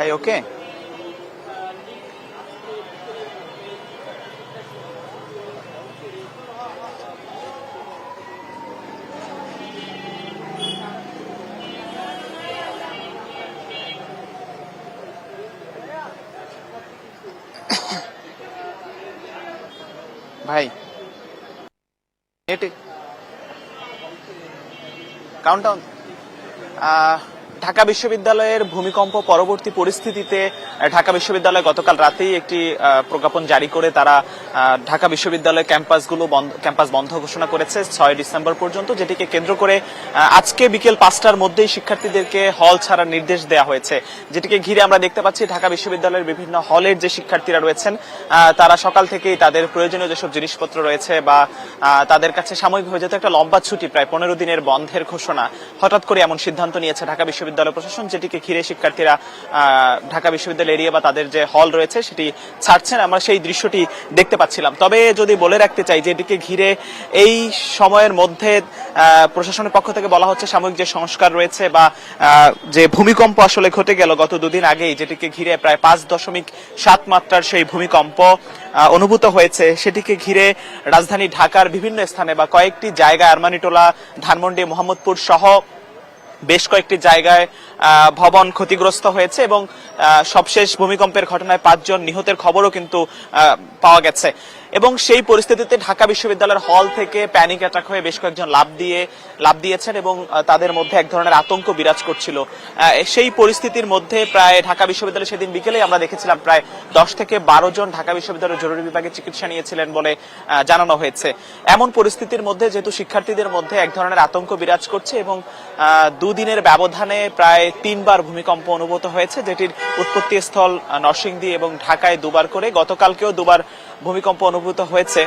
ভাই ওকে ভাই এটি কাউন্টাউন ঢাকা বিশ্ববিদ্যালয়ের ভূমিকম্প পরবর্তী পরিস্থিতিতে ঢাকা বিশ্ববিদ্যালয় গতকাল রাতেই একটি প্রজ্ঞাপন জারি করে তারা ঢাকা বিশ্ববিদ্যালয়ের ক্যাম্পাসগুলো ক্যাম্পাস বন্ধ ঘোষণা করেছে ছয় ডিসেম্বর পর্যন্ত, যেটিকে কেন্দ্র করে আজকে বিকেল পাঁচটার মধ্যেই শিক্ষার্থীদেরকে হল ছাড়ার নির্দেশ দেওয়া হয়েছে। যেটিকে ঘিরে আমরা দেখতে পাচ্ছি ঢাকা বিশ্ববিদ্যালয়ের বিভিন্ন হলের যে শিক্ষার্থীরা রয়েছেন তারা সকাল থেকেই তাদের প্রয়োজনীয় যেসব জিনিসপত্র রয়েছে বা তাদের কাছে সাময়িক হয়ে যেহেতু একটা লম্বা ছুটি, প্রায় পনেরো দিনের বন্ধের ঘোষণা। হঠাৎ করে এমন সিদ্ধান্ত নিয়েছে ঢাকা বিশ্ববিদ্যালয় প্রশাসন, যেটিকে ঘিরে শিক্ষার্থীরা ঢাকা বিশ্ববিদ্যালয় এরিয়া বা তাদের যে হল রয়েছে, সেটি ছাড়ছেন। আমরা সেই দৃশ্যটি দেখতে পাচ্ছিলাম। তবে যদি বলে রাখতে চাই যে এটিকে ঘিরে এই সময়ের মধ্যে প্রশাসনের পক্ষ থেকে বলা হচ্ছে সাময়িক যে সংস্কার রয়েছে বা যে ভূমিকম্প আসলে ঘটে গেল গত দুদিন আগেই, যেটিকে ঘিরে প্রায় পাঁচ দশমিক সাত মাত্রার সেই ভূমিকম্প অনুভূত হয়েছে। সেটিকে ঘিরে রাজধানী ঢাকার বিভিন্ন স্থানে বা কয়েকটি জায়গায় আরমানিটোলা, ধানমন্ডি, মোহাম্মদপুর সহ বেশ কয়েকটি জায়গায় ভবন ক্ষতিগ্রস্ত হয়েছে এবং সবশেষ ভূমিকম্পের ঘটনায় পাঁচজন নিহতের খবরও কিন্তু পাওয়া গেছে। এবং সেই পরিস্থিতিতে ঢাকা বিশ্ববিদ্যালয়ের হল থেকে প্যানিক অ্যাটাক হয়ে বেশ কয়েকজন লাভ দিয়ে, লাভ দিয়েছেন এবং তাদের মধ্যে এক ধরনের আতঙ্ক বিরাজ করছিল। সেই পরিস্থিতির মধ্যে প্রায় ঢাকা বিশ্ববিদ্যালয়ে সেদিন বিকেলে আমরা দেখেছিলাম প্রায় দশ থেকে বারো জন ঢাকা বিশ্ববিদ্যালয়ের জরুরি বিভাগে চিকিৎসা নিয়েছিলেন বলে জানানো হয়েছে। এমন পরিস্থিতির মধ্যে যেহেতু শিক্ষার্থীদের মধ্যে এক ধরনের আতঙ্ক বিরাজ করছে এবং দুদিনের ব্যবধানে প্রায় তিনবার ভূমিকম্প অনুভূত হয়েছে, যেটির উৎপত্তি স্থল নরসিংদী এবং ঢাকায় দুবার করে। গতকালকেও দুবার ভূমিকম্প অনুভূত হয়েছে।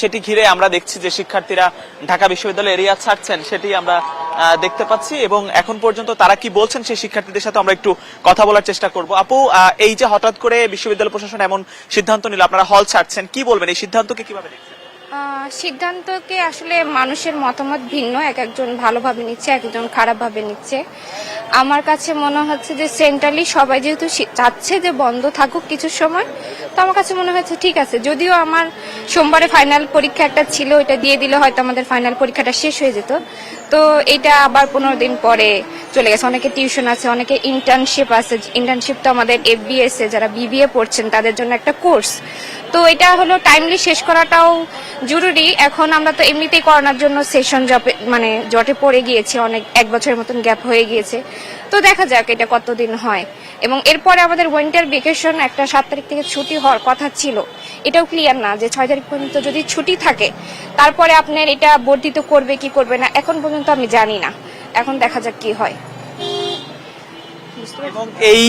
সেটি ঘিরে আমরা দেখছি যে শিক্ষার্থীরা ঢাকা বিশ্ববিদ্যালয় এরিয়া ছাড়ছেন, সেটি আমরা দেখতে পাচ্ছি এবং এখন পর্যন্ত তারা কি বলছেন সেই শিক্ষার্থীদের সাথে আমরা একটু কথা বলার চেষ্টা করব। আপু এই যে হঠাৎ করে বিশ্ববিদ্যালয় প্রশাসন এমন সিদ্ধান্ত নিল, আপনারা হল ছাড়ছেন, কি বলবেন? এই সিদ্ধান্তকে কীভাবে দেখছেন? সিদ্ধান্তকে আসলে মানুষের মতামত ভিন্ন, এক একজন ভালোভাবে নিচ্ছে, এক একজন খারাপভাবে নিচ্ছে। আমার কাছে মনে হচ্ছে যে সেন্ট্রালি সবাই যেহেতু চাচ্ছে যে বন্ধ থাকুক কিছু সময়, তো আমার কাছে মনে হচ্ছে ঠিক আছে। যদিও আমার সোমবারে ফাইনাল পরীক্ষা একটা ছিল, ওইটা দিয়ে দিলে হয়তো আমাদের ফাইনাল পরীক্ষাটা শেষ হয়ে যেত। তো এটা আবার পনেরো দিন পরে চলে গেছে। অনেকে টিউশন আছে, অনেকে ইন্টার্নশিপ আছে। ইন্টার্নশিপ তো আমাদের এফবিএস এ, যারা বিবিএ পড়ছেন, তাদের জন্য একটা কোর্স তো এটা হলো টাইমলি শেষ করাটাও জরুরি। এখন আমরা তো এমনিতেই করোনার জন্য সেশন জবে মানে জটে পড়ে গিয়েছি, অনেক, এক বছরের মতন গ্যাপ হয়ে গিয়েছে। তো দেখা যাক এটা কতদিন হয়। এবং এরপরে আমাদের উইন্টার ভেকেশন একটা সাত তারিখ থেকে ছুটি হওয়ার কথা ছিল। এটাও ক্লিয়ার না যে ছয় তারিখ পর্যন্ত যদি ছুটি থাকে, তারপরে আপনার এটা বর্ধিত করবে কি করবে না, এখন পর্যন্ত আমি জানি না। এখন দেখা যাক কি হয়। এবং এই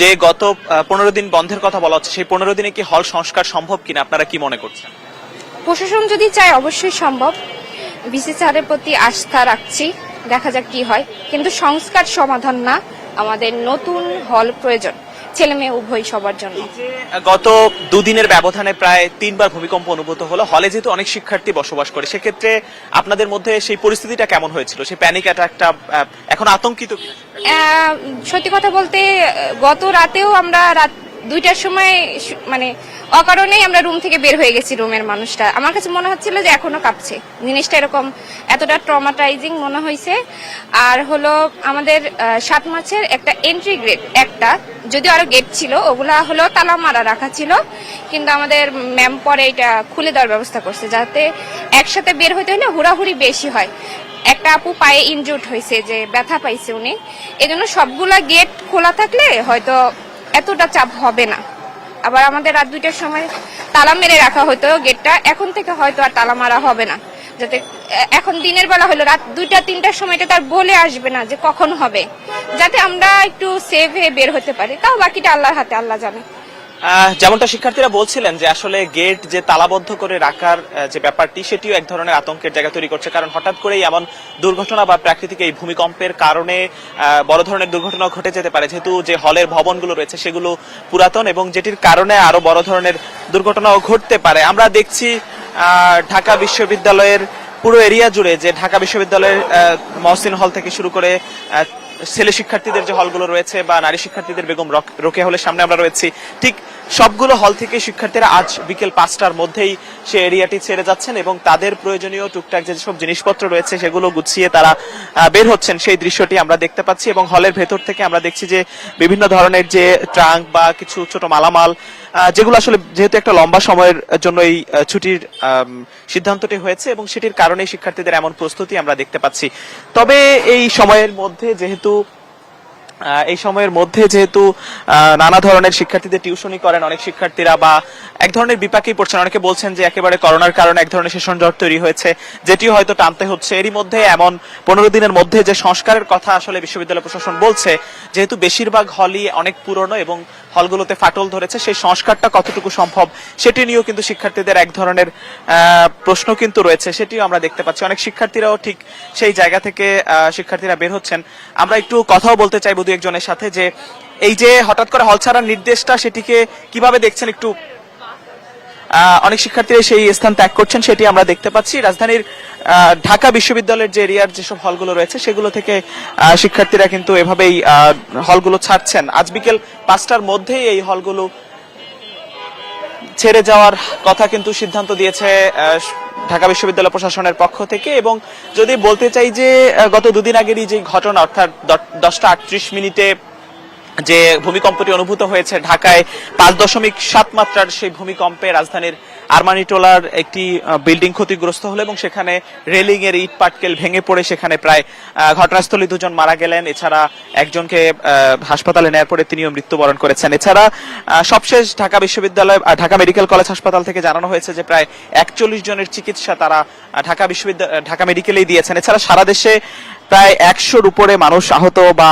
যে গত পনেরো দিন বন্ধের কথা বলা হচ্ছে সেই পনেরো দিনে কি হল সংস্কার সম্ভব কিনা আপনারা কি মনে করছেন? প্রশাসন যদি চায় অবশ্যই সম্ভব। বিসি স্যারের প্রতি আস্থা রাখছি দেখা যাক কি হয়। কিন্তু সংস্কার সমাধান না আমাদের নতুন হল প্রয়োজন। ছেলে মেয়ে উভয় সবার জন্য। গত দুদিনের ব্যবধানে প্রায় তিনবার ভূমিকম্প অনুভূত হলো হলে যেহেতু অনেক শিক্ষার্থী বসবাস করে সেক্ষেত্রে আপনাদের মধ্যে সেই পরিস্থিতিটা কেমন হয়েছিল? সেই প্যানিক অ্যাটাকটা এখন আতঙ্কিত আহ, সত্যি কথা বলতে গত রাতেও আমরা রাত দুইটার সময় মানে অকারণেই আমরা রুম থেকে বের হয়ে গেছি রুমের মানুষটা। আমার কাছে মনে হচ্ছিল যে এখনও কাঁপছে। জিনিসটা এরকম এতটা ট্রমাটাইজিং মনে হয়েছে আর হলো আমাদের সাত মাসের একটা এন্ট্রি গ্রেড একটা যদি আরও গেট ছিল, ওগুলা হলো তালা মারা রাখা ছিল। কিন্তু আমাদের ম্যাম পরে এটা খুলে দেওয়ার ব্যবস্থা করছে যাতে একসাথে বের হইতে হলে হুড়াহুড়ি বেশি হয়। একটা আপু পায়ে ইনজুর্ড হয়েছে যে ব্যথা পাইছে উনি। এজন্য সবগুলা গেট খোলা থাকলে হয়তো এতটা চাপ হবে না। আবার আমাদের রাত দুইটার সময় তালা মেরে রাখা হতো গেটটা, এখন থেকে হয়তো আর তালা মারা হবে না। যাতে এখন দিনের বেলা হলো, রাত দুইটা, তিনটার সময় এটা তার বলে আসবে না যে কখন হবে। যাতে আমরা একটু সেভ হয়ে বের হতে পারি। তাও বাকিটা আল্লাহর হাতে, আল্লাহ জানে। যেমনটা শিক্ষার্থীরা বলছিলেন যে আসলে গেট যে তালাবদ্ধ করে রাখার যে ব্যাপারটি, সেটিও এক ধরনের আতঙ্কের জায়গা তৈরি করছে। কারণ হঠাৎ করেই এমন দুর্ঘটনা বা প্রাকৃতিক এই ভূমিকম্পের কারণে বড় ধরনের দুর্ঘটনা ঘটে যেতে পারে। যেহেতু যে হলের ভবনগুলো রয়েছে, সেগুলো পুরাতন এবং যেটির কারণে আরও বড় ধরনের দুর্ঘটনাও ঘটতে পারে। আমরা দেখছি ঢাকা বিশ্ববিদ্যালয়ের পুরো এরিয়া জুড়ে যে ঢাকা বিশ্ববিদ্যালয়ের মহসিন হল থেকে শুরু করে ছেলে শিক্ষার্থীদের যে হলগুলো রয়েছে বা নারী শিক্ষার্থীদের বেগম রোকে হলের সামনে আমরা রয়েছি। ঠিক সবগুলো হল থেকে শিক্ষার্থীরা আজ বিকেল পাঁচটার মধ্যেই সে এরিয়াটি ছেড়ে যাচ্ছেন এবং তাদের প্রয়োজনীয় টুকটাক যে সব জিনিসপত্র রয়েছে সেগুলো গুছিয়ে তারা বের হচ্ছেন। সেই দৃশ্যটি আমরা দেখতে পাচ্ছি এবং হলের ভেতর থেকে আমরা দেখছি যে বিভিন্ন ধরনের যে ট্রাঙ্ক বা কিছু ছোট মালামাল যেগুলো আসলে যেহেতু একটা লম্বা সময়ের জন্য এই ছুটির সিদ্ধান্তটি হয়েছে এবং সেটির কারণে শিক্ষার্থীদের এমন প্রস্তুতি আমরা দেখতে পাচ্ছি। তবে এই সময়ের মধ্যে যেহেতু এই সময়ের মধ্যে যেহেতু নানা ধরনের শিক্ষার্থীদের টিউশনি করেন অনেক শিক্ষার্থীরা বা এক ধরনের বিপাকেই পড়ছেন। অনেকে বলছেন যে একেবারে করোনার কারণে এক ধরনের সেশন জট তৈরি হয়েছে, যেটিও হয়তো টানতে হচ্ছে। এরই মধ্যে এমন পনেরো দিনের মধ্যে যে সংস্কারের কথা আসলে বিশ্ববিদ্যালয় প্রশাসন বলছে, যেহেতু বেশিরভাগ হলই অনেক পুরনো এবং হলগুলোতে ফাটল ধরেছে, সেই সংস্কারটা কতটুকু সম্ভব সেটি নিয়েও কিন্তু শিক্ষার্থীদের এক ধরনের প্রশ্ন কিন্তু রয়েছে, সেটিও আমরা দেখতে পাচ্ছি। অনেক শিক্ষার্থীরাও ঠিক সেই জায়গা থেকে শিক্ষার্থীরা বের হচ্ছেন। আমরা একটু কথাও বলতে চাইব দু একজনের সাথে যে এই যে হঠাৎ করে হল ছাড়ার নির্দেশটা সেটিকে কীভাবে দেখছেন একটু অনেক শিক্ষার্থীরা সেই স্থান ত্যাগ করছেন, সেটি আমরা দেখতে পাচ্ছি। রাজধানীর ঢাকা বিশ্ববিদ্যালয়ের যে এরিয়ার যেসব হলগুলো রয়েছে, সেগুলো থেকে শিক্ষার্থীরা কিন্তু এভাবেই হলগুলো ছাড়ছেন। আজ বিকেল পাঁচটার মধ্যেই এই হলগুলো ছেড়ে যাওয়ার কথা কিন্তু সিদ্ধান্ত দিয়েছে ঢাকা বিশ্ববিদ্যালয় প্রশাসনের পক্ষ থেকে এবং যদি বলতে চাই যে গত দুদিন আগেরই যে ঘটনা, অর্থাৎ দশটা আটত্রিশ মিনিটে যে ভূমিকম্পটি অনুভূত হয়েছে ঢাকায়, পাঁচ দশমিক সাত মাত্রার সেই ভূমিকম্পে রাজধানীর আরমানিটোলার একটি বিল্ডিং ক্ষতিগ্রস্ত হলো এবং সেখানে রেলিং এর ইট পাটকেল ভেঙে পড়ে সেখানে প্রায় ঘটনাস্থলে দুজন মারা গেলেন। এছাড়া একজনকে হাসপাতালে নেওয়ার পরে তিনিও মৃত্যুবরণ করেছেন। এছাড়া সবশেষ ঢাকা বিশ্ববিদ্যালয় ঢাকা মেডিকেল কলেজ হাসপাতাল থেকে জানানো হয়েছে যে প্রায় একচল্লিশ জনের চিকিৎসা তারা ঢাকা বিশ্ববিদ্যালয় ঢাকা মেডিকেলেই দিয়েছেন। এছাড়া সারা দেশে প্রায় একশোর উপরে মানুষ আহত বা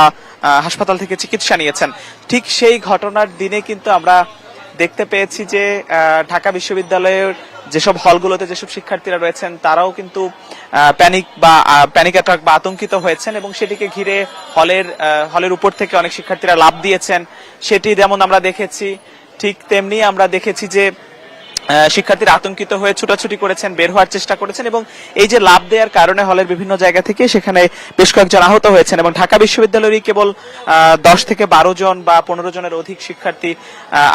হাসপাতাল থেকে চিকিৎসা নিয়েছেন। ঠিক সেই ঘটনার দিনে কিন্তু আমরা দেখতে পেয়েছি যে ঢাকা বিশ্ববিদ্যালয়ের যেসব হলগুলোতে যেসব শিক্ষার্থীরা রয়েছেন, তারাও কিন্তু প্যানিক বা প্যানিক অ্যাটাক বা আতঙ্কিত হয়েছেন এবং সেটিকে ঘিরে হলের হলের উপর থেকে অনেক শিক্ষার্থীরা লাভ দিয়েছেন। সেটি যেমন আমরা দেখেছি, ঠিক তেমনি আমরা দেখেছি যে শিক্ষার্থীরা আতঙ্কিত হয়ে ছুটাছুটি করেছেন, বের হওয়ার চেষ্টা করেছেন এবং এই যে লাভ দেওয়ার কারণে হলের বিভিন্ন জায়গা থেকে সেখানে বেশ কয়েকজন আহত হয়েছেন এবং ঢাকা বিশ্ববিদ্যালয়েরই কেবল দশ থেকে বারো জন বা পনেরো জনের অধিক শিক্ষার্থী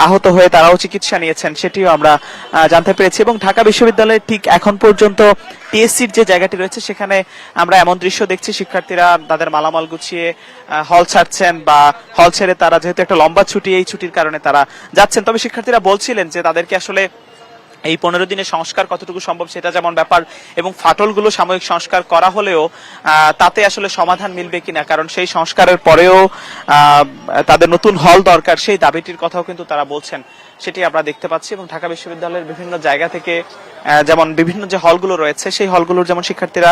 আহত হয়ে তারাও চিকিৎসা নিয়েছেন, সেটিও আমরা জানতে পেরেছি এবং ঢাকা বিশ্ববিদ্যালয়ে ঠিক এখন পর্যন্ত টিএসসির যে জায়গাটি রয়েছে সেখানে আমরা এমন দৃশ্য দেখছি, শিক্ষার্থীরা তাদের মালামাল গুছিয়ে হল ছাড়ছেন বা হল ছেড়ে তারা যেহেতু একটা লম্বা ছুটি, এই ছুটির কারণে তারা যাচ্ছেন। তবে শিক্ষার্থীরা বলছিলেন যে তাদেরকে আসলে এই পনেরো দিনের সংস্কার কতটুকু সম্ভব সেটা যেমন ব্যাপার, এবং ফাটলগুলো সাময়িক সংস্কার করা হলেও তাতে আসলে সমাধান মিলবে কিনা? কারণ সেই সংস্কারের পরেও তাদের নতুন হল দরকার, সেই দাবিটির কথাও কিন্তু তারা বলছেন। সেটি আমরা দেখতে পাচ্ছি, এবং ঢাকা বিশ্ববিদ্যালয়ের বিভিন্ন জায়গা থেকে যেমন বিভিন্ন যে হলগুলো রয়েছে, সেই হলগুলোর যেমন শিক্ষার্থীরা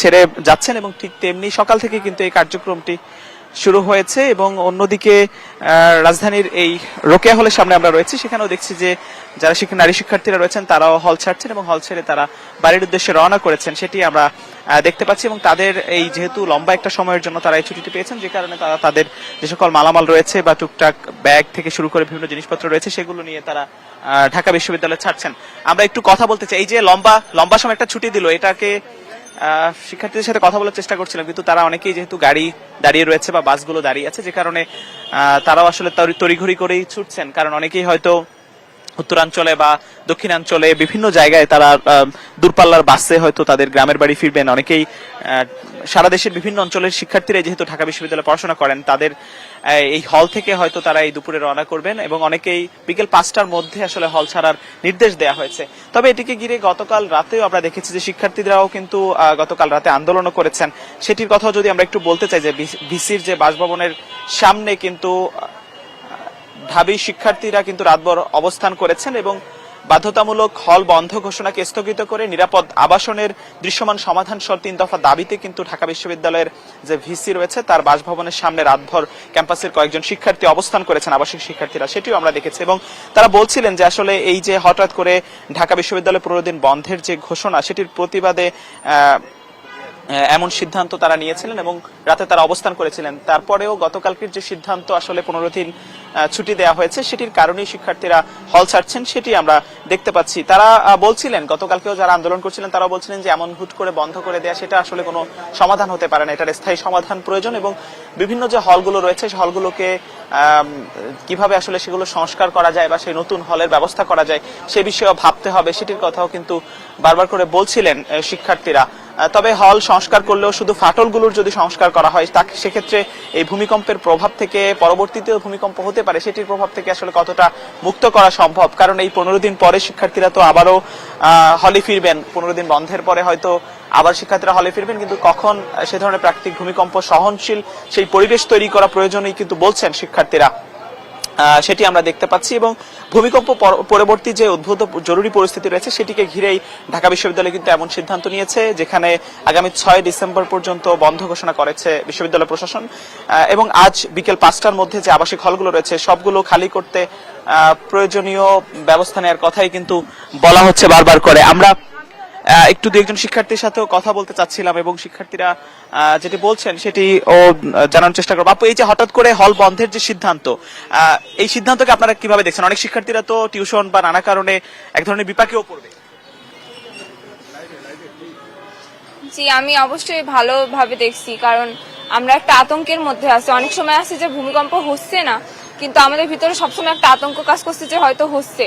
ছেড়ে যাচ্ছেন, এবং ঠিক তেমনি সকাল থেকে কিন্তু এই কার্যক্রমটি শুরু হয়েছে এবং অন্যদিকে রাজধানীর এই রোকেয়া হলের সামনে আমরা রয়েছি। সেখানেও দেখছি যে যারা শিক্ষা, নারী শিক্ষার্থীরা রয়েছেন, তারাও হল ছাড়ছেন এবং হল ছেড়ে তারা বাড়ির উদ্দেশ্যে রওনা করেছেন। সেটি আমরা দেখতে পাচ্ছি এবং তাদের এই যেহেতু লম্বা একটা সময়ের জন্য তারা এই ছুটিটি পেয়েছেন, যে কারণে তারা তাদের যে সকল মালামাল রয়েছে বা টুকটাক ব্যাগ থেকে শুরু করে বিভিন্ন জিনিসপত্র রয়েছে, সেগুলো নিয়ে তারা ঢাকা বিশ্ববিদ্যালয়ে ছাড়ছেন। আমরা একটু কথা বলতে চাই। এই যে লম্বা লম্বা সময় একটা ছুটি দিল, এটাকে শিক্ষার্থীদের সাথে কথা বলার চেষ্টা করছিলাম, কিন্তু তারা অনেকেই যেহেতু গাড়ি দাঁড়িয়ে রয়েছে বা বাসগুলো দাঁড়িয়ে আছে, যে কারণে তারাও আসলে তড়িঘড়ি করেই ছুটছেন। কারণ অনেকেই হয়তো উত্তরাঞ্চলে বা দক্ষিণাঞ্চলে বিভিন্ন জায়গায় তারা দূরপাল্লার বাসে হয়তো তাদের গ্রামের বাড়ি ফিরবেন। অনেকেই সারা দেশের বিভিন্ন অঞ্চলের শিক্ষার্থীরা যেহেতু ঢাকা বিশ্ববিদ্যালয়ে পড়াশোনা করেন, তাদের এই হল থেকে হয়তো তারা এই দুপুরে রওনা করবেন এবং অনেকেই বিকেল পাঁচটার মধ্যে আসলে হল ছাড়ার নির্দেশ দেওয়া হয়েছে। তবে এটিকে ঘিরে গতকাল রাতেও আমরা দেখেছি যে শিক্ষার্থীরাও কিন্তু গতকাল রাতে আন্দোলনও করেছেন। সেটির কথাও যদি আমরা একটু বলতে চাই যে ভিসির যে বাসভবনের সামনে কিন্তু ঢাবি শিক্ষার্থীরা কিন্তু রাতভর অবস্থান করেছেন এবং বাধ্যতামূলক হল বন্ধ ঘোষণাকে স্থগিত করে নিরাপদ আবাসনের দৃশ্যমান সমাধান সহ তিন দফা দাবিতে কিন্তু ঢাকা বিশ্ববিদ্যালয়ের যে ভিসি রয়েছে, তার বাসভবনের সামনে রাতভর ক্যাম্পাসের কয়েকজন শিক্ষার্থী অবস্থান করেছেন, আবাসিক শিক্ষার্থীরা। সেটিও আমরা দেখেছি এবং তারা বলছিলেন যে আসলে এই যে হঠাৎ করে ঢাকা বিশ্ববিদ্যালয় পনেরো দিন বন্ধের যে ঘোষণা, সেটির প্রতিবাদে এমন সিদ্ধান্ত তারা নিয়েছিলেন এবং রাতে তারা অবস্থান করেছিলেন। তারপরেও গতকালকের যে সিদ্ধান্ত আসলে পনেরো দিন ছুটি দেওয়া হয়েছে, সেটির কারণেই শিক্ষার্থীরা হল ছাড়ছেন, সেটি আমরা দেখতে পাচ্ছি। তারা বলছিলেন, গতকালকেও যারা আন্দোলন করছিলেন তারা বলছিলেন যে এমন হুট করে বন্ধ করে দেয়া, সেটা আসলে কোনো সমাধান হতে পারে না। এটার স্থায়ী সমাধান প্রয়োজন এবং বিভিন্ন যে হলগুলো রয়েছে, সেই হলগুলোকে কীভাবে আসলে সেগুলো সংস্কার করা যায় বা সেই নতুন হলের ব্যবস্থা করা যায়, সে বিষয়েও ভাবতে হবে। সেটির কথাও কিন্তু বারবার করে বলছিলেন শিক্ষার্থীরা। তবে হল সংস্কার করলেও শুধু ফাটলগুলোর যদি সংস্কার করা হয়, তা সেক্ষেত্রে এই ভূমিকম্পের প্রভাব থেকে, পরবর্তীতেও ভূমিকম্প হতে পারে, সেটির প্রভাব থেকে আসলে কতটা মুক্ত করা সম্ভব? কারণ এই পনেরো দিন পরে শিক্ষার্থীরা তো আবারও হলে ফিরবেন। পনেরো দিন বন্ধের পরে হয়তো আবার শিক্ষার্থীরা হলে ফিরবেন, কিন্তু কখন সে ধরনের প্রাকৃতিক ভূমিকম্প সহনশীল, সেই পরিবেশ তৈরি করা প্রয়োজনই কিন্তু বলছেন শিক্ষার্থীরা। সেটি আমরা দেখতে পাচ্ছি এবং ভূমিকম্প পরবর্তী যে উদ্ভূত জরুরি পরিস্থিতি রয়েছে, সেটিকে ঘিরেই ঢাকা বিশ্ববিদ্যালয় কিন্তু এমন সিদ্ধান্ত নিয়েছে, যেখানে আগামী ছয় ডিসেম্বর পর্যন্ত বন্ধ ঘোষণা করেছে বিশ্ববিদ্যালয় প্রশাসন। এবং আজ বিকেল পাঁচটার মধ্যে যে আবাসিক হলগুলো রয়েছে, সবগুলো খালি করতে প্রয়োজনীয় ব্যবস্থা নেওয়ার কথাই কিন্তু বলা হচ্ছে বারবার করে। আমরা একটু দু একজন শিক্ষার্থীর সাথেও কথা বলতে চাচ্ছিলাম এবং শিক্ষার্থীরা যেটি বলছেন সেটি ও জানানোর চেষ্টা করব। আপু, এই যে হঠাৎ করে হল বন্ধের যে সিদ্ধান্ত এই সিদ্ধান্তকে আপনারা কীভাবে দেখছেন? অনেক শিক্ষার্থীরা তো টিউশন বা নানা কারণে এক ধরনের বিপাকেও পড়বে। জি, আমি অবশ্যই ভালোভাবে দেখছি, কারণ আমরা একটা আতঙ্কের মধ্যে আছি। অনেক সময় আছে যে ভূমিকম্প হচ্ছে না, কিন্তু আমাদের ভিতরে সবসময় একটা আতঙ্ক কাজ করছে যে হয়তো হচ্ছে।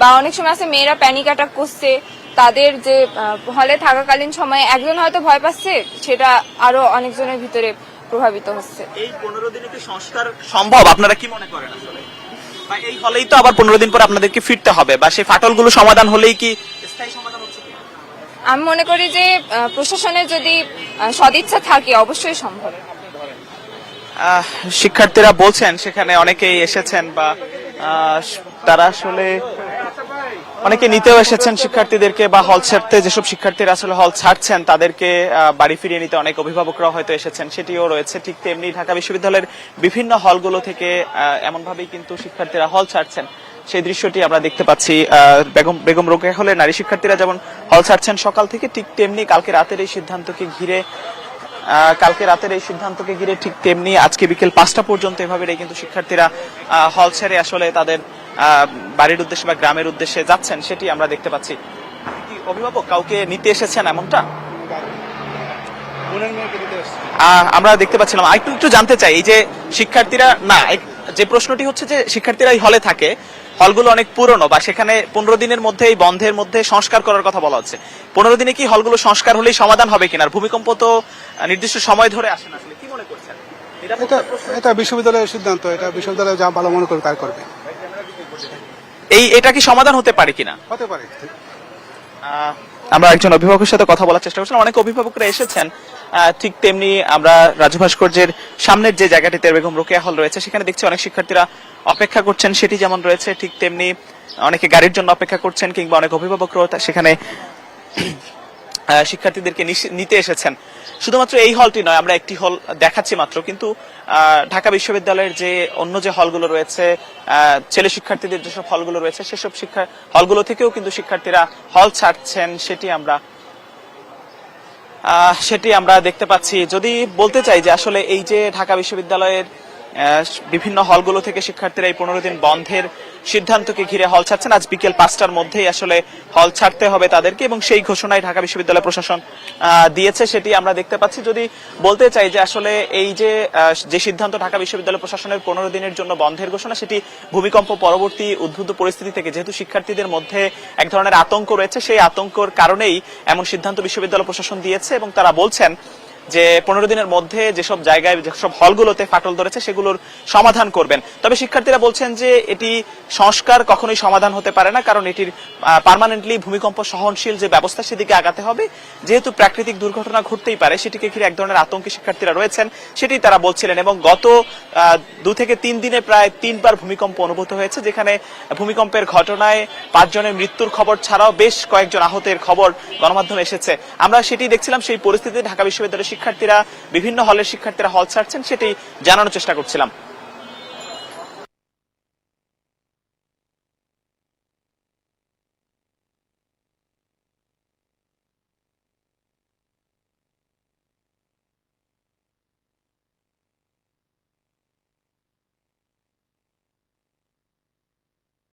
বা অনেক সময় আছে মেয়েরা প্যানিক অ্যাটাক করছে তাদের যে হলে থাকাকালীন সময়ে একজন হয়তো ভয় পাচ্ছে সেটা আরও অনেকজনের ভিতরে প্রভাবিত হচ্ছে। এই পনেরো দিনে কি সংস্কার সম্ভব? আপনারা কি মনে করেন আসলে? বা এই হলেই তো আবার পনেরো দিন পর আপনাদেরকে ফিরতে হবে বা সেই ফাটলগুলো সমাধান হলেই কি স্থায়ী সমাধান হচ্ছে আমি মনে করি যে আহ, প্রশাসনের যদি সদিচ্ছা থাকে অবশ্যই সম্ভব। শিক্ষার্থীরা বলছেন সেখানে অনেকেই এসেছেন বা তারা আসলে অনেকে নিতেও এসেছেন শিক্ষার্থীদেরকে বা হল ছাড়তে, যেসব শিক্ষার্থীরা আসলে হল ছাড়ছেন, তাদেরকে বাড়ি ফিরিয়ে নিতে অনেক অভিভাবকরা হয়তো এসেছেন, সেটিও রয়েছে। ঠিক তেমনি ঢাকা বিশ্ববিদ্যালয়ের বিভিন্ন হলগুলো থেকে এমন ভাবেই কিন্তু শিক্ষার্থীরা হল ছাড়ছেন। সেই দৃশ্যটি আমরা দেখতে পাচ্ছি বেগম বেগম রোকেয়া হলে নারী শিক্ষার্থীরা যেমন হল ছাড়ছেন সকাল থেকে, ঠিক তেমনি কালকে রাতের এই সিদ্ধান্তকে ঘিরে কালকে রাতের এই সিদ্ধান্তকে ঘিরে ঠিক তেমনি আজকে বিকেল পাঁচটা পর্যন্ত এভাবে কিন্তু শিক্ষার্থীরা হল ছেড়ে আসলে তাদের বাড়ির উদ্দেশ্যে বা গ্রামের উদ্দেশ্যে যাচ্ছেন সেটি আমরা দেখতে পাচ্ছি। কি অভিভাবক কাউকে নিতে এসেছেন এমনটা? আমরা দেখতে পাচ্ছিলাম। একটু একটু জানতে চাই এই যে শিক্ষার্থীরা না যে প্রশ্নটি হচ্ছে যে শিক্ষার্থীরা এই হলে থাকে হলগুলো অনেক পুরনো বা সেখানে পনেরো দিনের মধ্যে এই বন্ধের মধ্যে সংস্কার করার কথা বলা হচ্ছে। পনেরো দিনে কি হলগুলো সংস্কার হলেই সমাধান হবে কিনা? ভূমিকম্প তো নির্দিষ্ট সময় ধরে আসে না আসলে। কি মনে করছেন? এটা এটা বিশ্ববিদ্যালয়ের সিদ্ধান্ত। এটা বিশ্ববিদ্যালয় যা ভালো মনে করবে তাই করবে। এই এটা কি সমাধান হতে পারে কিনা? হতে পারে। আমরা একজন অভিভাবকের সাথে কথা বলার চেষ্টা করছিলাম। অনেক অভিভাবকরা এসেছেন। ঠিক তেমনি আমরা রাজু ভাস্কর্যের সামনের যে জায়গাটিতে বেগম রোকেয়া হল রয়েছে সেখানে দেখছি অনেক শিক্ষার্থীরা অপেক্ষা করছেন। সেটি যেমন রয়েছে ঠিক তেমনি অনেকে গাড়ির জন্য অপেক্ষা করছেন কিংবা অনেক অভিভাবকরাও সেখানে শিক্ষার্থীদেরকে নিতে এসেছেন। শুধুমাত্র এই হলটি নয়, আমরা একটি হল দেখাচ্ছি মাত্র, কিন্তু ঢাকা বিশ্ববিদ্যালয়ের যে অন্য যে হলগুলো রয়েছে ছেলে শিক্ষার্থীদের যেসব হলগুলো রয়েছে, সেসব শিক্ষা হলগুলো থেকেও কিন্তু শিক্ষার্থীরা হল ছাড়ছেন, সেটি আমরা সেটি আমরা দেখতে পাচ্ছি। যদি বলতে চাই যে আসলে এই যে ঢাকা বিশ্ববিদ্যালয়ের বিভিন্ন হলগুলো থেকে শিক্ষার্থীরা এই পনেরো দিন বন্ধের সিদ্ধান্তকে ঘিরে হল ছাড়ছেন। আজ বিকেল পাঁচটার মধ্যেই আসলে হল ছাড়তে হবে তাদেরকে এবং সেই ঘোষণায় ঢাকা বিশ্ববিদ্যালয় প্রশাসন দিয়েছে। সেটি আমরা দেখতে পাচ্ছি। যদি বলতে চাই যে আসলে এই যে যে সিদ্ধান্ত ঢাকা বিশ্ববিদ্যালয় প্রশাসনের পনেরো দিনের জন্য বন্ধের ঘোষণা, সেটি ভূমিকম্প পরবর্তী উদ্ভূত পরিস্থিতি থেকে, যেহেতু শিক্ষার্থীদের মধ্যে এক ধরনের আতঙ্ক রয়েছে, সেই আতঙ্কর কারণেই এমন সিদ্ধান্ত বিশ্ববিদ্যালয় প্রশাসন দিয়েছে এবং তারা বলছেন যে পনেরো দিনের মধ্যে যেসব জায়গায়, যেসব হলগুলোতে ফাটল ধরেছে, সেগুলোর সমাধান করবেন। তবে শিক্ষার্থীরা বলছেন যে এটি সংস্কার কখনোই সমাধান হতে পারে না, কারণ এটির পার্মানেন্টলি ভূমিকম্প সহনশীল যে ব্যবস্থা, সেদিকে আগাতে হবে। যেহেতু প্রাকৃতিক দুর্ঘটনা ঘটতেই পারে, সেটিকে ঘিরে এক ধরনের আতঙ্কে শিক্ষার্থীরা রয়েছেন, সেটি তারা বলছিলেন। এবং গত দু থেকে তিন দিনে প্রায় তিনবার ভূমিকম্প অনুভূত হয়েছে, যেখানে ভূমিকম্পের ঘটনায় পাঁচজনের মৃত্যুর খবর ছাড়াও বেশ কয়েকজন আহতের খবর গণমাধ্যমে এসেছে। আমরা সেটি দেখছিলাম সেই পরিস্থিতিতে ঢাকা বিশ্ববিদ্যালয়ের শিক্ষার্থীরা বিভিন্ন হলের শিক্ষার্থীরা হল ছাড়ছেন সেটি জানানোর চেষ্টা করছিলাম।